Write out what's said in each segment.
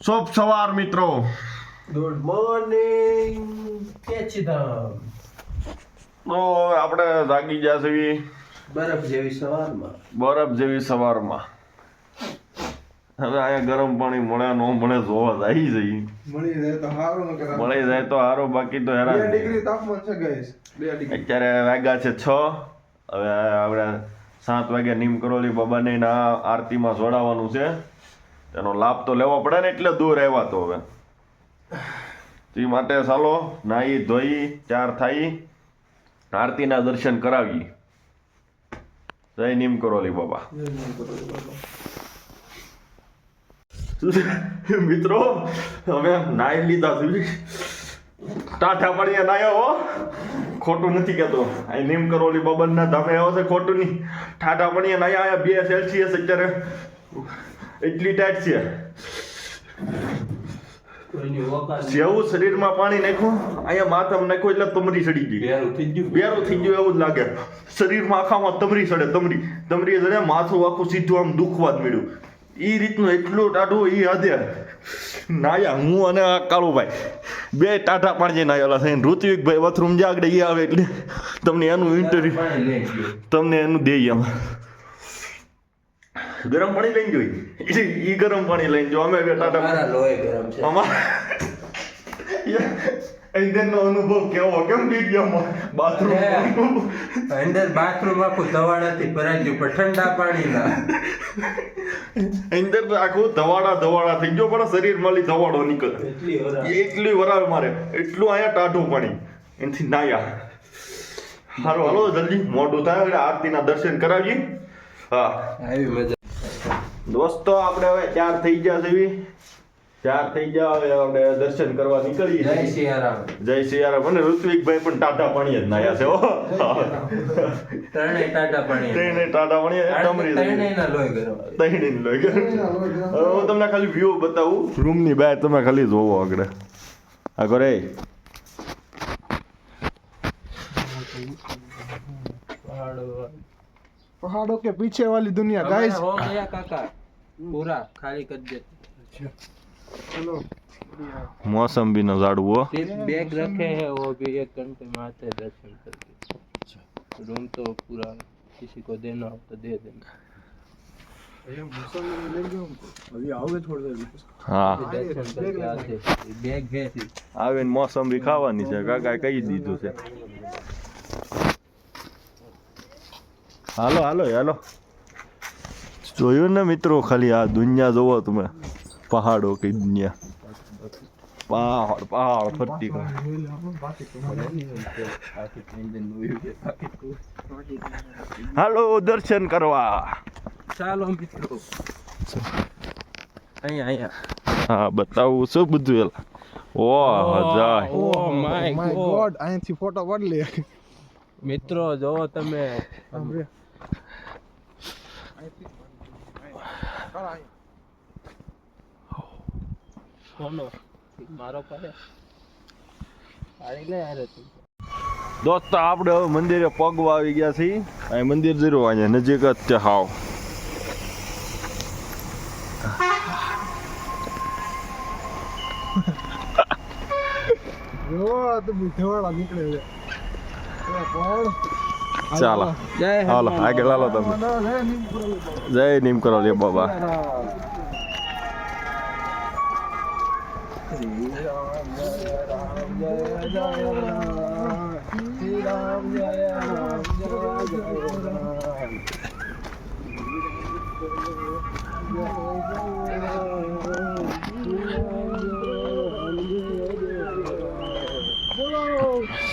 શુભ સવાર મિત્રો. Good morning કેચીધામ તો આપણે જાગી ગયા છીએ બરફ જેવી સવારમાં. બરફ જેવી સવારમાં. હવે અહીંયા ગરમ પાણી મળે ન મળે જોવા જાય જઈ મળી જાય તો સારું ન કરા મળી જાય તો હારો બાકી તો હેરાન હેરાન ડિગ્રી તાપમાન છે ગાઈસ. 2 ડિગ્રી. અત્યારે વાગ્યા છે છ. હવે આપણે સાત વાગે નીમ કરોલી બાબાને ના આરતીમાં જોડાવાનું છે. તેનો લાભ તો લેવો પડે ને એટલે દૂર આવ્યા તો હવે. તે માટે ચાલો નાહી ધોઈ ચાર થઈ આરતીના દર્શન કરાવી. જય નીમ કરોલી બાબા. મિત્રો અમે નાહી લીધા સુધી ટાટા પડીએ નાયો હો. ખોટું નથી કહેતો. અહીં નીમ કરોલી બબનના ધામે આવ્યો છે ખોટું નહીં. ટાટા પડીએ નાયા આયા બે સેલ્સિયસ અત્યારે. એટલી ટાઈટ છે. જેવું શરીરમાં પાણી નાખ્યું અહીંયા માથામાં નાખ્યું એટલે તમરી સડી ગઈ. બેરું થઈ ગયું. બેરું થઈ ગયું એવું જ લાગે. શરીરમાં આખામાં તમરી સડે તમરી. તમરી સડે માથું આખું સીધું આમ દુખવા જ મળ્યું. એ રીતનું એટલું ટાઢું એ હદે નાયા હું અને આ કાળુભાઈ. બે ટાટા પાણી નાયેલા છે ઋત્વિકભાઈ વથરૂમ જાગડે એ આવે એટલે તમને એનું ઇન્ટરવ્યુ તમને એનું દઈએ અમે ગરમ પાણી લઈને જોઈ. ઈ ગરમ પાણી લઈને જો અમે બે ટાટા મારા લોહી ગરમ છે. અમાર અંદરનો અનુભવ કેવો? કેમ વિડીયોમાં બાથરૂમ અંદર બાથરૂમ આખું દવાડાથી ભરાઈ ગયું પણ ઠંડા પાણીના. અંદર આખું ધવાડા ધવાડા થઈ ગયો પણ શરીરમાંથી ધવાડો નીકળે. એટલી વરાળ. એટલી વરાળ મારે. એટલું અહીંયા ટાઢું પાણી. એનાથી નાયા. હારો હાલો જલ્દી મોડું થાય એટલે આરતીના દર્શન કરાવીએ. હા. આવી મજા. દોસ્તો આપણે હવે ચાર થઈ ગયા છે ચાર થઈ ગયા હવે આપણે દર્શન કરવા નીકળીએ જય સિયારામ. જય સિયારામ. અને ઋત્વિકભાઈ પણ ટાટા પાણી જ નાયા છે ઓ ટાટા પાણી ત્રણે ટાટા પાણી તમરી ત્રણેના લોહી ગરમ. ત્રણેની લોહી હું તમને ખાલી વ્યૂ બતાવું. રૂમની બહાર તમે ખાલી જોવો આગળ. આ ઘરે. પહાડો કે પીછે વાલી દુનિયા ગાઈસ હો ગયા કાકા. काका पूरा खाली कर दे ચલો મોસંબીનો ઝાડવો सिर्फ बैग रखे हैं वो भी एक घंटे में आते हैं दर्शन करके रूम तो पूरा किसी को देना हो तो दे देना અભી आओगे થોડી દેર હા दर्शन करके आते हैं। बैग है सिर्फ આવીને મોસંબી ખાવાની છે કાકા કહી દીધું છે હાલો હાલો હાલો જોયું ને મિત્રો ખાલી આ દુનિયા જોવો તમે. પહાડો કઈ દુનિયા. પહાડ પહાડ ફરતી હાલો દર્શન કરવા. ચાલો મિત્રો. અહીંયા અહીંયા. હા બતાવું શું બધું એલા. ઓ જાય ઓ માય ગોડ. અહીંથી ફોટો પાડી લે. મિત્રો જો તમે. કોનો મારો પડે. પાડી લે યાર તું. દોસ્તો આપણે હવે મંદિરે પગવા આવી ગયા છીએ. અહીં મંદિર જરૂર અહીંયા નજીક જ છે હાવ. જો તો નીકળે છે. કોણ ચાલો. હાલો. આગળ લાલો તમે. જય નીમ કરો લે બાબા.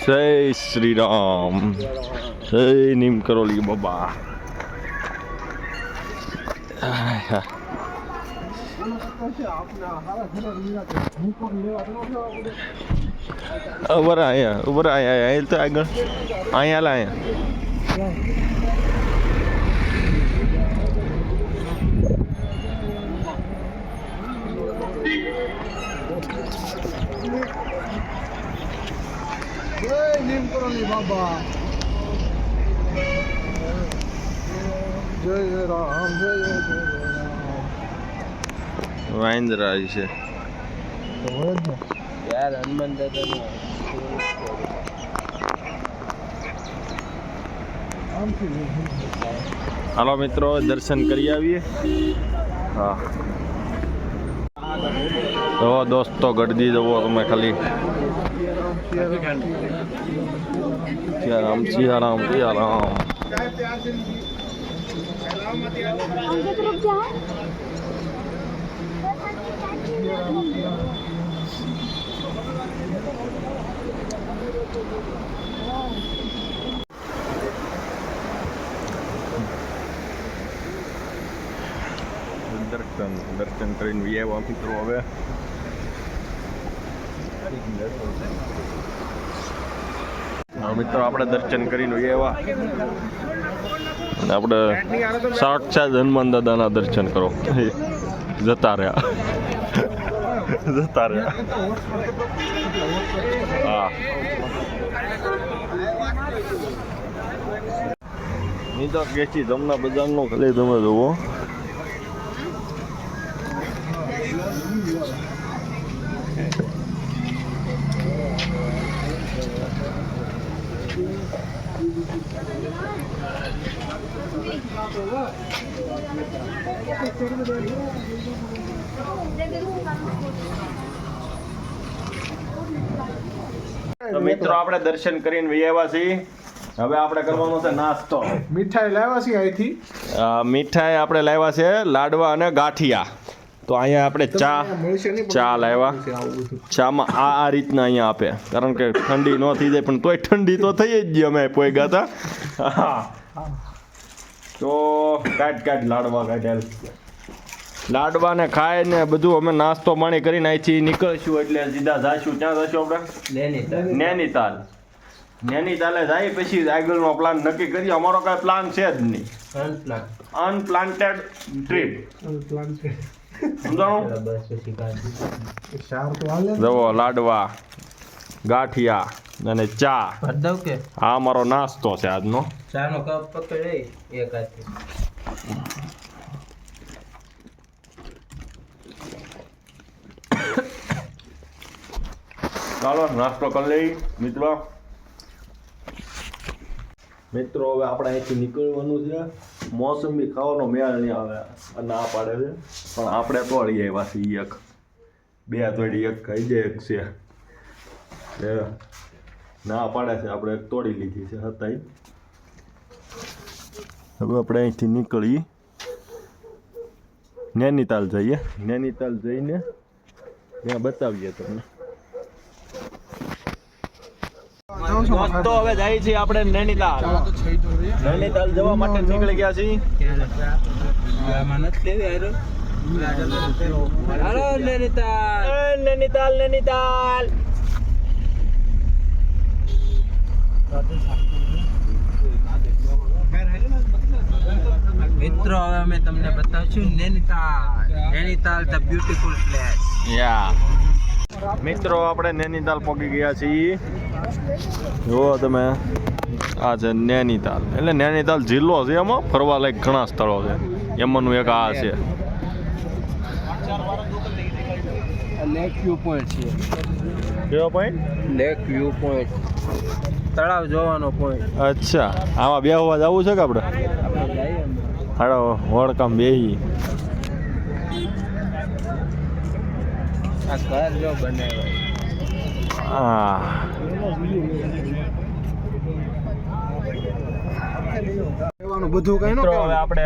જય શ્રી રામ જય નીમ કરોલી બાબા આહા. ઊભા અહીંયા ઊભા અહીંયા અહીંયા તો આગળ અહીંયા લા અહીંયા જય નીમ કરોલી બાબા જય રામ જય જય રામ. વાંદરા છે. તો યાર હનુમાન હોય. હાલો મિત્રો દર્શન કરી આવીએ. હા. જો દોસ્તો ગડદી જવો તમે ખાલી. સિયારામ સિયારામ સિયારામ દર્શન દર્શન કરીને વી આવ્યા મિત્રો હવે મિત્રો આપણે દર્શન કરીને વી આવ્યા અને આપણે સાક્ષાત હનુમાન દાદાના દર્શન કરો. જતા રહ્યા. જતા રહ્યા. હા. નહીં તો કેસી જમના બજારનો ખાલી તમે જુઓ. તો મિત્રો આપણે દર્શન કરીને આવ્યા છીએ. હવે આપણે કરવાનો છે નાસ્તો. મીઠાઈ લાવ્યા છીએ અહીંથી. મીઠાઈ આપણે લાવ્યા છે લાડવા અને ગાંઠિયા. તો અહીંયા આપણે ચા ચા લાવ્યા. છે ચામાં આ આ રીતના અહીંયા આપે. કારણ કે ઠંડી ન થઈ જાય પણ તોય ઠંડી તો થઈ જ ગઈ અમે પોઈ ગયા હતા તો કાઢ કાઢ લાડવા કાઢેલ. લાડવા ને ખાય ને બધું અમે નાસ્તો પાણી કરીને અહીંથી નીકળશું એટલે સીધા જાશું. ક્યાં જશું આપણે? નૈનીતાલ. નૈનીતાલ. જાય પછી આગળનો પ્લાન નક્કી કરીએ. અમારો કાંઈ પ્લાન છે જ નહીં. અનપ્લાન્ટેડ ટ્રીપ પ્લાન સમજાણું. જવો લાડવા ગાંઠિયા અને ચા. કે? આ અમારો નાસ્તો છે આજનો. ચાનો કપ પકડે એક ચાલો, નાસ્તો કરી લઈ, મિત્રો. મિત્રો, હવે આપણે અહીંથી નીકળવાનું છે. મોસંબી ખાવાનો મેળ નહીં આવે ના પાડે છે. પણ આપણે તોડીએ પાછી એક. બે તોડી, એક ખાઈ જાય એક છે. એ, ના પાડે છે. આપણે એક તોડી લીધી છે હતાઈ હવે આપણે અહીંથી નીકળી. નૈનીતાલ જઈએ. નૈનીતાલ જઈને ત્યાં બતાવીએ તમને. દોસ્તો હવે જાય છે આપણે નૈનીતાલ. નૈનીતાલ જવા માટે નીકળી ગયા છીએ. નૈનીતાલ. નૈનીતાલ નૈનીતાલ. મિત્રો હવે અમે તમને બતાવશું Nainital. Nainital the beautiful place. યા મિત્રો આપણે નૈનીતાલ પહોંચી ગયા છીએ. જુઓ તમે આ છે નૈનીતાલ. એટલે નૈનીતાલ જિલ્લો છે એમાં ફરવા લાયક ઘણા સ્થળો છે. એમાંનું એક આ છે. લેક વ્યૂ પોઈન્ટ છે. કેવો પોઈન્ટ લેક વ્યૂ પોઈન્ટ તળાવ જોવાનો પોઈન્ટ અચ્છા. આમાં બે હોવા જવું છે કે આપણે. હાડો વળકામ બેહી. બધું કઈ ન. આપણે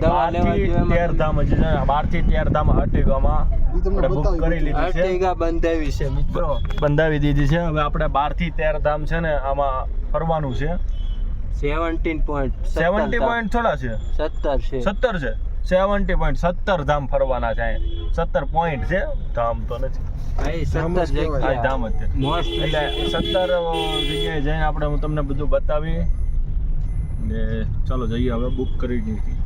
દવા લેવા. તેર ધામ છે બારથી તેર ધામ આપણે બુક કરી લીધી છે. બંધાવી છે મિત્રો. બંધાવી દીધી છે. હવે આપણે બારથી તેર ધામ છે ને આમાં ફરવાનું છે. સેવન્ટીન પોઈન્ટ સેવન્ટી પોઈન્ટ થોડા છે? સત્તર છે. સત્તર છે? સેવન્ટી પોઈન્ટ સત્તર ધામ ફરવાના છે સત્તર પોઈન્ટ છે? ધામ તો નથી. ધામ જ સત્તર કહેવાય. આ ધામ જ છે. મોસ્ટ એટલે સત્તર જગ્યાએ જઈને આપણે હું તમને બધું બતાવી ને ચાલો જઈએ હવે બુક કરી દીધી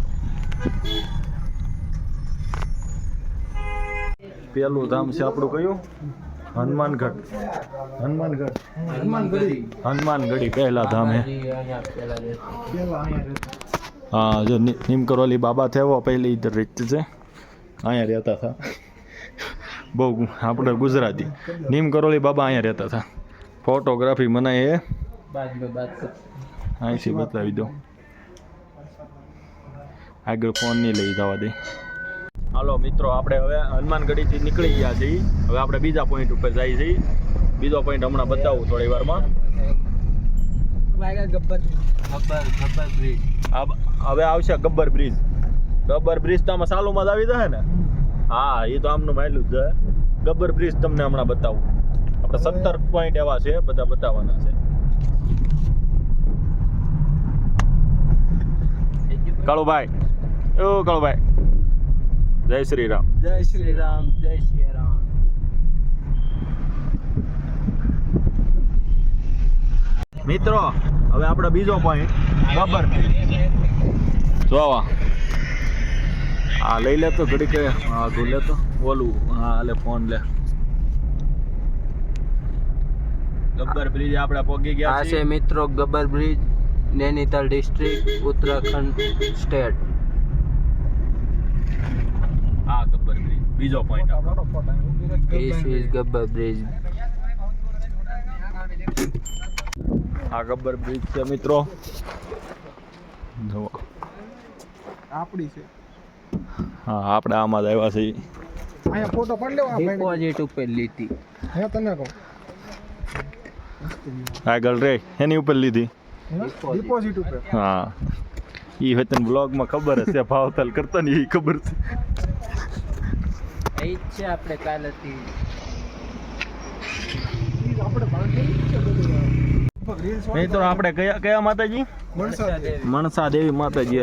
પેલું ધામ છે આપણું કયું? હનુમાનગઢ હનુમાનગઢ હનુમાનગઢી પહેલા ધામે. હા જો નિમકરોલી બાબા થયો પહેલી રીત છે. અહીંયા રહેતા હતા. બહુ આપણે ગુજરાતી. નિમકરોલી બાબા અહીંયા રહેતા હતા. ફોટોગ્રાફી મને એ અહીંથી બતાવી દો. આગળ ફોન નહીં લઈ જવા દે. હાલો મિત્રો આપણે હવે હનુમાનગઢીથી નીકળી ગયા છીએ. હવે આપણે બીજા પોઈન્ટ ઉપર જઈએ છીએ. બીજો પોઈન્ટ હમણાં બતાવું થોડી વારમાં. હવે આવશે ગબ્બર બ્રિજ. ગબ્બર બ્રિજ તો આમાં સાલુમાં જ આવી જશે ને? હા એ તો આમનું માયલું જ છે. ગબ્બર બ્રિજ તમને હમણાં બતાવું. આપણે સત્તર પોઈન્ટ એવા છે બધા બતાવવાના છે. કાળુભાઈ ઓ કાળુભાઈ. જય શ્રી રામ જય શ્રી રામ જય શ્રી રામ મિત્રો હવે આપણો બીજો પોઈન્ટ ગબ્બર જોવા હા લઈ લે તો ઘડીક હા તું લે બોલું હા લે ફોન લે. ગબ્બર બ્રિજ આપણે પોગી ગયા છે મિત્રો Gabbar bridge Nainital district Uttarakhand state બીજો point this is Gabbar bridge આ ગબ્બર બ્રિજ છે મિત્રો. જુઓ. આપણી છે. હા આપણે આમાં જ આવ્યા છીએ. અહીંયા ફોટો પડ લેવા ડિપોઝિટ ઉપર લીધી. હે તને કહું. આગળ રે એની ઉપર લીધી. ડિપોઝિટ ઉપર. હા. ઈ વેતન બ્લોગમાં ખબર હશે ભાવતાલ કરતા ને એ ખબર છે. છે આપણે કાલેથી. આપણે કયા માતાજી? મનસા દેવી માતાજી.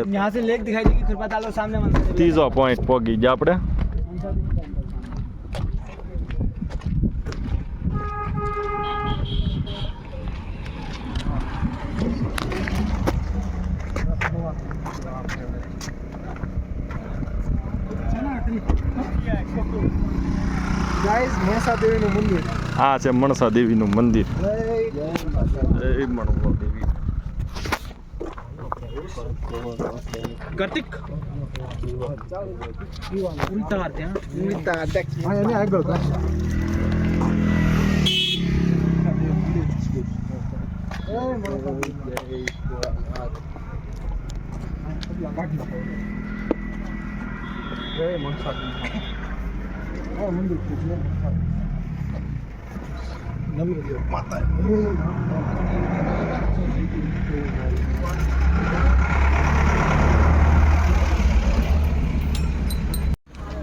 ત્રીજો પોઈન્ટ પોગી. જ આપણે. ગાઈસ મનસા દેવીનું મંદિર. આ છે મણસા દેવીનું મંદિર. જય જય દેવી કાર્તિક? ઉલટા ત્યાં. ઉલટા અટેક હા એને આગળ જય મનસા દેવી હા મંદિર છે જય મનસા નમી ગયો માતા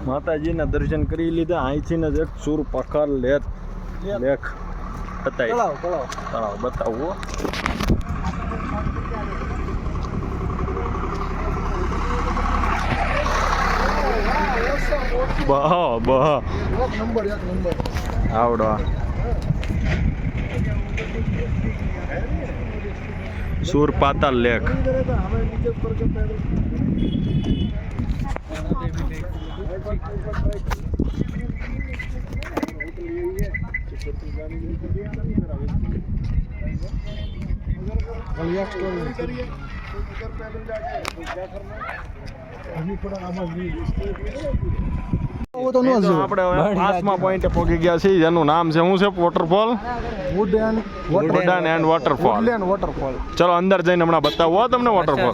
માતાજીના દર્શન કરી લીધા. અહીંથી ને જ એક સુર પખર લેખ લેખ બતાવી તળાવ તળાવ બતાવો. બહો બહો. નંબર એક નંબર આવડો. સુર પાતાલ લેખ. કલ્યાણ સ્ટોર પાંચમા નામ છે શું છે? Waterfall wooden and waterfall waterfall અંદર જઈને હમણાં બતાવો તમને વોટરફોલ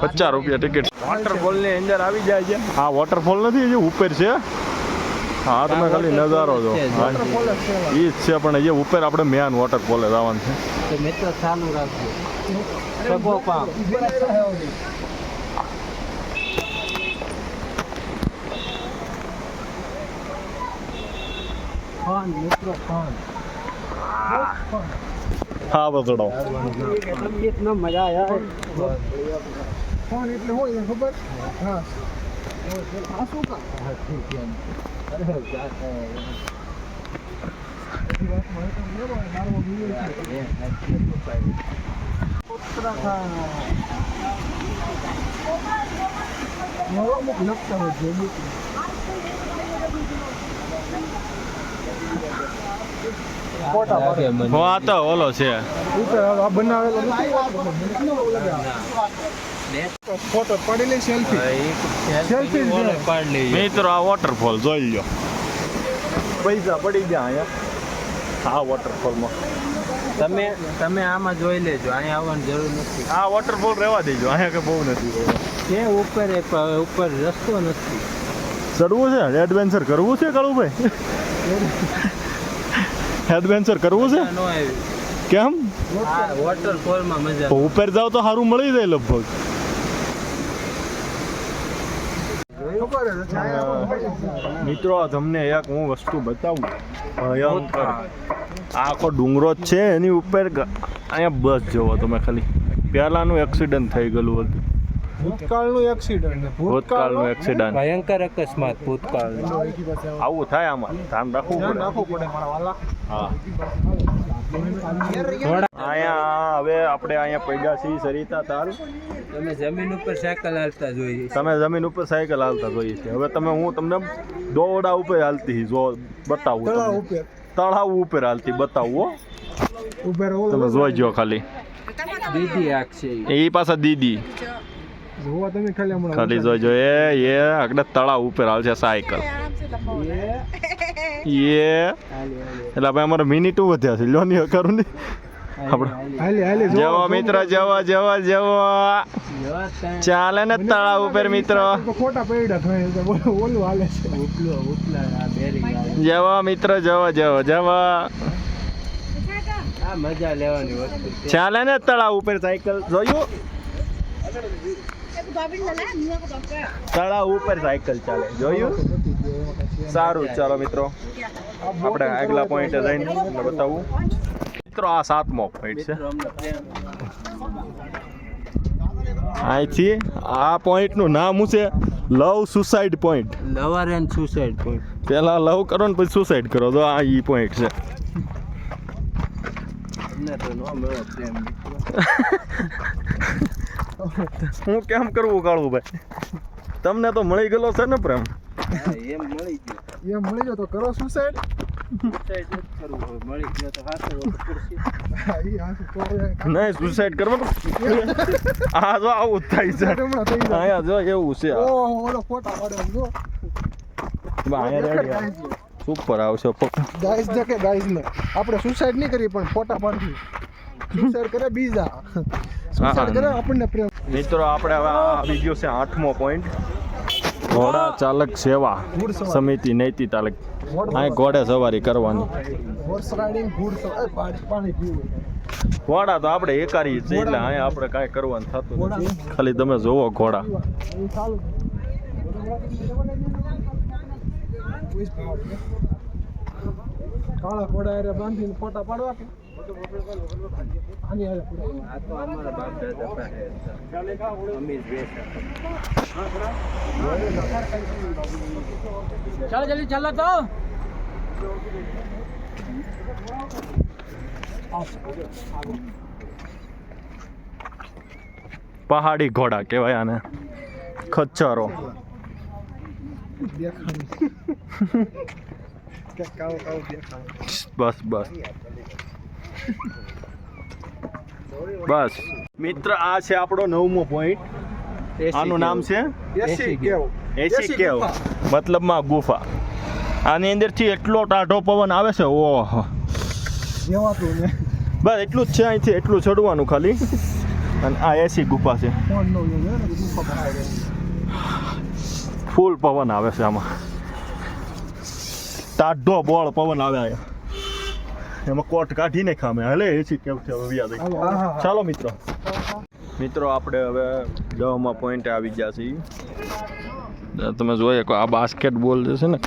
પચાસ રૂપિયા ટિકિટ વોટરફોલ અંદર આવી જાય છે. હા વોટરફોલ નથી હજી ઉપર છે. હા તમે ખાલી નજારો જો એ જ છે પણ એ ઉપર આપણે મેન વોટરફોલે જવાનું છે. ફન મિત્રો ફન હા. બસડો કેટલો મજા આયા ફોન એટલે હોય ખબર? હા. આ શું કામ? હા ઠીક છે. અરે જા ઉત્તરાખંડ. લખતા હોય જોઈએ હો આ તો ઓલો છે. બનાવેલો ફોટો પાડી સેલ્ફી સેલ્ફી જ ઓલે છે. પાડી મિત્રો આ વોટરફોલ જોઈ લો પૈસા પડી ગયા અહીંયા. આ વોટરફોલમાં તમે તમે આમાં જોઈ લેજો અહીંયા આવવાની જરૂર નથી. આ વોટરફોલ રહેવા દેજો અહીંયા કે બહુ નથી છે ઉપર એક ઉપર રસ્તો નથી. ચડવું છે? એડવેન્ચર કરવું છે કાળુભાઈ? એડવેન્ચર કરવું છે? કેમ? વોટરફોલમાં મજા ઉપર જાવ તો સારું મળી જાય લગભગ. મિત્રો તમને એક હું વસ્તુ બતાવું. ભયંકર. આખો ડુંગરો જ છે એની ઉપર અહીંયા બસ જવો તમે ખાલી. પહેલાનું એક્સિડન્ટ થઈ ગયેલું હતું. ભૂતકાળનું એક્સિડન્ટ ભૂતકાળનું એક્સિડન્ટ ભયંકર અકસ્માત ભૂતકાળ આવું થાય આમાં. ધ્યાન રાખવું પડે. રાખવું પડે મારા વાલા. હા. અહીંયા હવે આપણે અહીંયા પૈડા છીએ સરિતા તાલ. તમે જમીન ઉપર સાયકલ હાલતા જોઈએ. તમે જમીન ઉપર સાયકલ હાલતા જોઈએ છે હવે તમે હું તમને દોડા ઉપર હાલતી જો બતાવું તળાવ ઉપર. તળાવ ઉપર હાલતી બતાવું હો. તમે જોઈ તમે જોઈજો ખાલી. દીદી આખશે એ પાછા દીદી. જોવા તમે ખાલી હમણાં ખાલી જોઈજો એ એ આગળ તળાવ ઉપર હાલશે સાયકલ. એ એટલે ભાઈ અમારે મિનિટ વધ્યા છે. લો ની કરું ને. આપણે હાલે. હાલે જો જવો મિત્ર જવો જવો જવો. ચાલે ને તળાવ ઉપર મિત્રો? ખોટા પૈડા થાય તો બોલો ઓલું હાલે છે. ઉપલો ઉપલા આ બેરી આવે જવો મિત્ર જવો જવો જવો. મજા લેવાની ચાલે ને તળાવ ઉપર સાયકલ? જોયું? તળાવ ઉપર સાયકલ ચાલે. જોયું? સારું ચાલો મિત્રો. આપણે આગલા પોઈન્ટે જઈને તમને બતાવું. મિત્રો આ સાતમો પોઈન્ટ છે. અહીંથી આ પોઈન્ટનું નામ શું છે? Love suicide point lover and suicide point પહેલા લવ કરો ને પછી સુસાઇડ કરો. તો આ ઈ પોઈન્ટ છે. તમને તો નો મળે પ્રેમ. હું કેમ કરવું કાળું ભાઈ? તમને તો મળી ગયેલો છે ને પ્રેમ? એમ મળી ગયું. એમ મળી જાય તો કરો સુસાઇડ પડશે નહીં સુસાઇડ કરવાનું આ જો આવું જ થાય છે. અહીંયા જો એવું છે. સુપર આવશે પક- ગાઈસ ને આપણે સુસાઇડ નહીં કરી પણ ફોટા પાડવી સુસાઇડ કરે બીજા. સુસાઇડ કરે આપણને પ્રેમ. મિત્રો આપણે હવે આવી ગયો છે આઠમો પોઈન્ટ ઘોડા ચાલક સેવા સમિતિ નૈતિ તાલક અહીં ઘોડે સવારી કરવાની. હોર્સ રાઇડિંગ ઘોડ પાણી પાણી પીવું. ઘોડા તો આપણે એકારી છે એટલે અહીંયા આપણે કાંઈ કરવાનું થતું નથી. ખાલી તમે જોવો ઘોડા. કાળા ઘોડા બાંધીને ફોટા પાડવા કે? આની હારે પડે. આ તો અમારા બાપ દાદા પાસે હતા. અમીર વેશ હતા. પહાડી ઘોડા કહેવાય આને ખચ્ચરો દેખાડું કે કાળો કાળો દેખાડું બસ બસ બસ. મિત્ર આ છે આપણો નવમો પોઈન્ટ આનું નામ છે? એસી કેવ? મતલબમાં ગુફા. આની અંદરથી એટલો ટાઢો પવન આવે છે ઓહો. બસ એટલું જ છે અહીંથી એટલું ચડવાનું ખાલી. અને આ એસી ગુફા છે. ફૂલ પવન આવે છે આમાં. ટાઢો બોળ પવન આવે અહીંયા. એમાં કોટ કાઢીને ખામે હલે એસી કેવું છે હવે વ્યા જઈ. ચાલો મિત્રો. મિત્રો આપણે હવે દહમાં પોઈન્ટે આવી ગયા છીએ. તમે જોઈએ આ બાસ્કેટબોલ જે છે ને?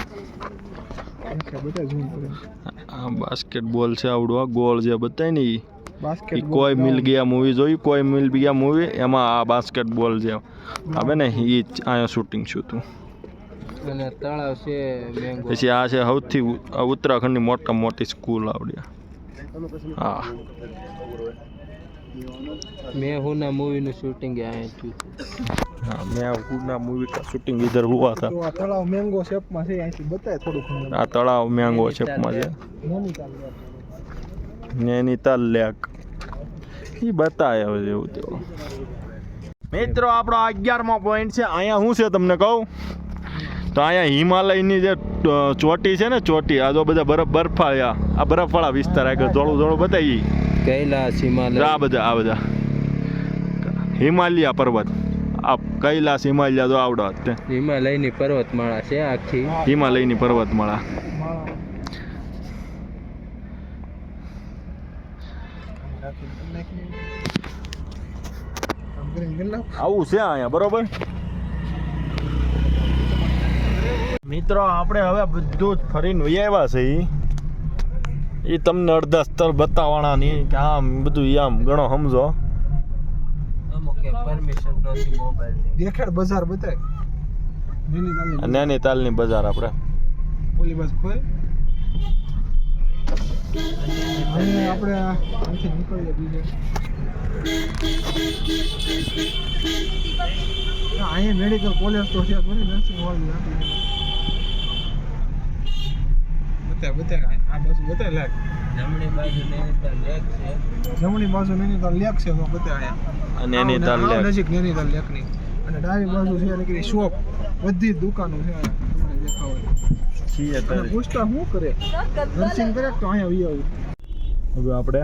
આ બાસ્કેટબોલ છે આવડું આ ગોળ જે બતાય ને એ બાસ્કેટ કોઈ મિલ ગયા મૂવી જોઈ કોઈ મિલ ગયા મૂવી એમાં આ બાસ્કેટબોલ જે આવે ને એ જ અહીંયા શૂટિંગ છું તું. અને તળાવ છે મેંગો. પછી આ છે સૌથી ઉત્તરાખંડની મોટામાં મોટી સ્કૂલ આવડી હા. મેં હું ના મૂવી નું શૂટિંગ અહીંયા થયું હા મેં ઉના મૂવી કા શૂટિંગ ઇધર હુઆ થા આ તળાવ મેંગો શેપમાં છે અહીંથી બતાય થોડું ઘણું આ તળાવ મેંગો શેપમાં છે. નૈનીતાલ લેક. એ બતાય હવે જેવું તેવું. મિત્રો આપણો અગિયારમો પોઈન્ટ છે. અહીંયા શું છે તમને કહું? તો અહીંયા હિમાલયની જે ચોટી છે ને ચોટી આ તો બધા બરફ બરફાળ્યા આ બરફવાળા વિસ્તાર આગળ ધોળું થોડું બતાવી કૈલાસ હિમાલય. આ બધા આ બધા. હિમાલયા પર્વત. આ કૈલાસ હિમાલયા તો આવડો હિમાલયની પર્વતમાળા છે આખી. હિમાલયની પર્વતમાળા. આવું છે અહીંયા બરોબર? મિત્રો આપણે હવે બધું જ ફરીને વહી આવ્યા છે ઈ એ તમને અડધા સ્થળ બતાવવાના નહીં કે આમ બધું આમ ઘણો સમજો. દેખાડ બજાર બતાય. નાની નાની નૈનીતાલની બજાર આપણે. ઓલી બસ ખોલ. આપણે અહીંથી નીકળીએ બીજે. અહીંયા મેડિકલ કોલેજ તો છે નર્સિંગ વાળી બતાય બતાય આ બાજુ બતાય લાગે. જમણી બાજુ નૈનીતાલ લેક છે. જમણી બાજુ નૈનીતાલ લેક છે તો બધા અહીંયા. આ નૈનીતાલ આવ લેક. નજીક નૈનીતાલ લેકની. અને ડાબી બાજુ છે નીકળી શોપ. બધી દુકાનો છે તમને દેખાવ અને પૂછતા શું કરે? નર્સિંગ કરે તો અહીંયા વી આવું? હવે આપણે?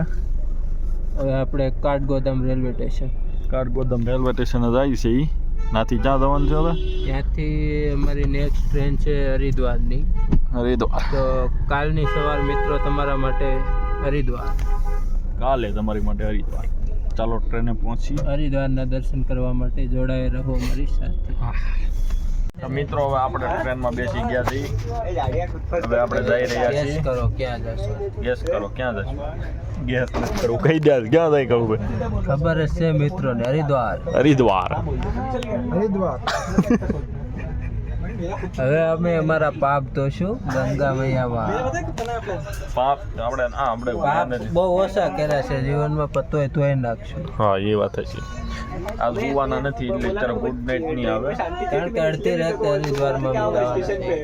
હવે આપણે Kathgodam railway station. Kathgodam railway station જ આવી છે એ નાથી ક્યાં જવાનું છે હવે? ત્યાંથી અમારી નેક્સ્ટ ટ્રેન છે હરિદ્વારની. હરિદ્વાર. તો કાલની સવાર મિત્રો તમારા માટે હરિદ્વાર. કાલે તમારી માટે હરિદ્વાર. ચાલો ટ્રેને પહોંચી. હરિદ્વારના દર્શન કરવા માટે જોડાઈ રહો મારી સાથે. તો મિત્રો હવે આપણે ટ્રેનમાં બેસી ગયા છીએ. હવે આપણે જઈ રહ્યા ગેસ કરો ક્યાં જશો? ગેસ કરો ક્યાં જશો? ગેસ કરવું કઈ દે ક્યાં જાય કહું ખબર છે મિત્રો ને હરિદ્વાર. હરિદ્વાર. હરિદ્વાર. હવે અમે અમારા પાપ ધોશું. ગંગા મૈયામાં. પાપ આપણે હા આપણે પાપ બહુ ઓછા કર્યા છે. જીવનમાં પતોય ધોઈ નાખશું. હા એ વાત છે. આ જોવાના નથી એટલે અત્યારે ગુડ નાઇટ નહીં આવે. કારણ કે અડધી રાત હરિદ્વારમાં અમે જવાના છે.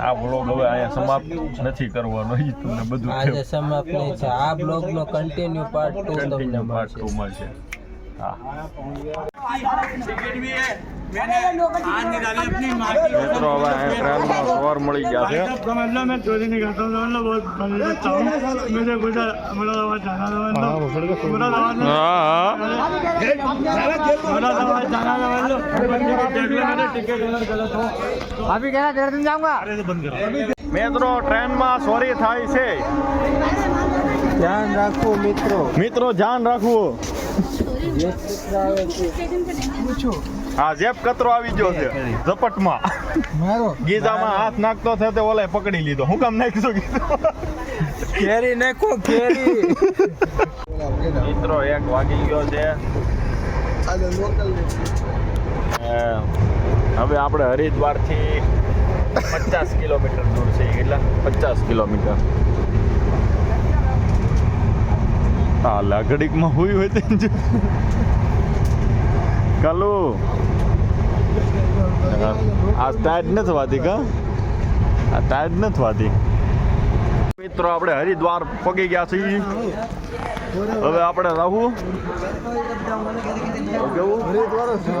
આ બ્લોગ હવે અહીંયા સમાપ્ત નથી કરવાનો એ તમને બધું આજે સમાપ્ત નહીં છે આ બ્લોગનો કન્ટિન્યુ પાર્ટ ટુ તમને પાર્ટ ટુ મળશે. હા. મિત્રો હવે ટ્રેનમાં સવાર મળી ગયા છે. મિત્રો ટ્રેનમાં સોરી થાય છે. ધ્યાન રાખવું મિત્રો. મિત્રો ધ્યાન રાખવું. હા જેપ કતરો આવી ગયો છે. ઝપટમાં. મારો. હાથ નાખતો થયો તે ઓલે પકડી લીધો. હું કામ નાખીશું કેરી નાખો કેરી. મિત્રો એક વાગી ગયો છે. હવે આપણે હરિદ્વારથી પચાસ કિલોમીટર દૂર છે કેટલા? પચાસ કિલોમીટર. હા લાકડીકમાં હોય હોય તે જ. આ ટાયર્ડ નથી વાતી કા? આ ટાયર્ડ નથી વાતી. મિત્રો, આપણે હરિદ્વાર પગી ગયા છીએ. હવે આપણે રહું.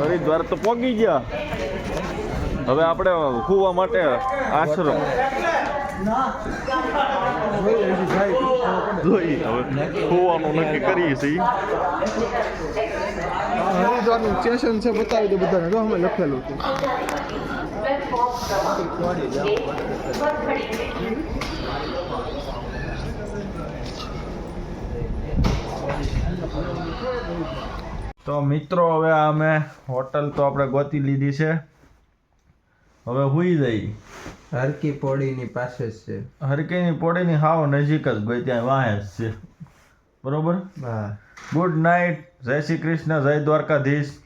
હરિદ્વાર તો પગી ગયા. હવે આપણે ખૂવા માટે આશ્રમ. જોઈ હવે નક્કી કરીએ છીએ હરિદ્વારનું સ્ટેશન છે બતાવી દો બધાને તો અમે લખેલું હતું તો મિત્રો હવે અમે હોટલ તો આપણે ગોતી લીધી છે હવે હુઈ જઈ હરકી પોડીની પાસે જ છે. હરકીની પોડીની હાવ નજીક જ ગઈ ત્યાં વાહે જ છે. બરોબર? હા. ગુડ નાઇટ જય શ્રી કૃષ્ણ જય દ્વારકાધીશ.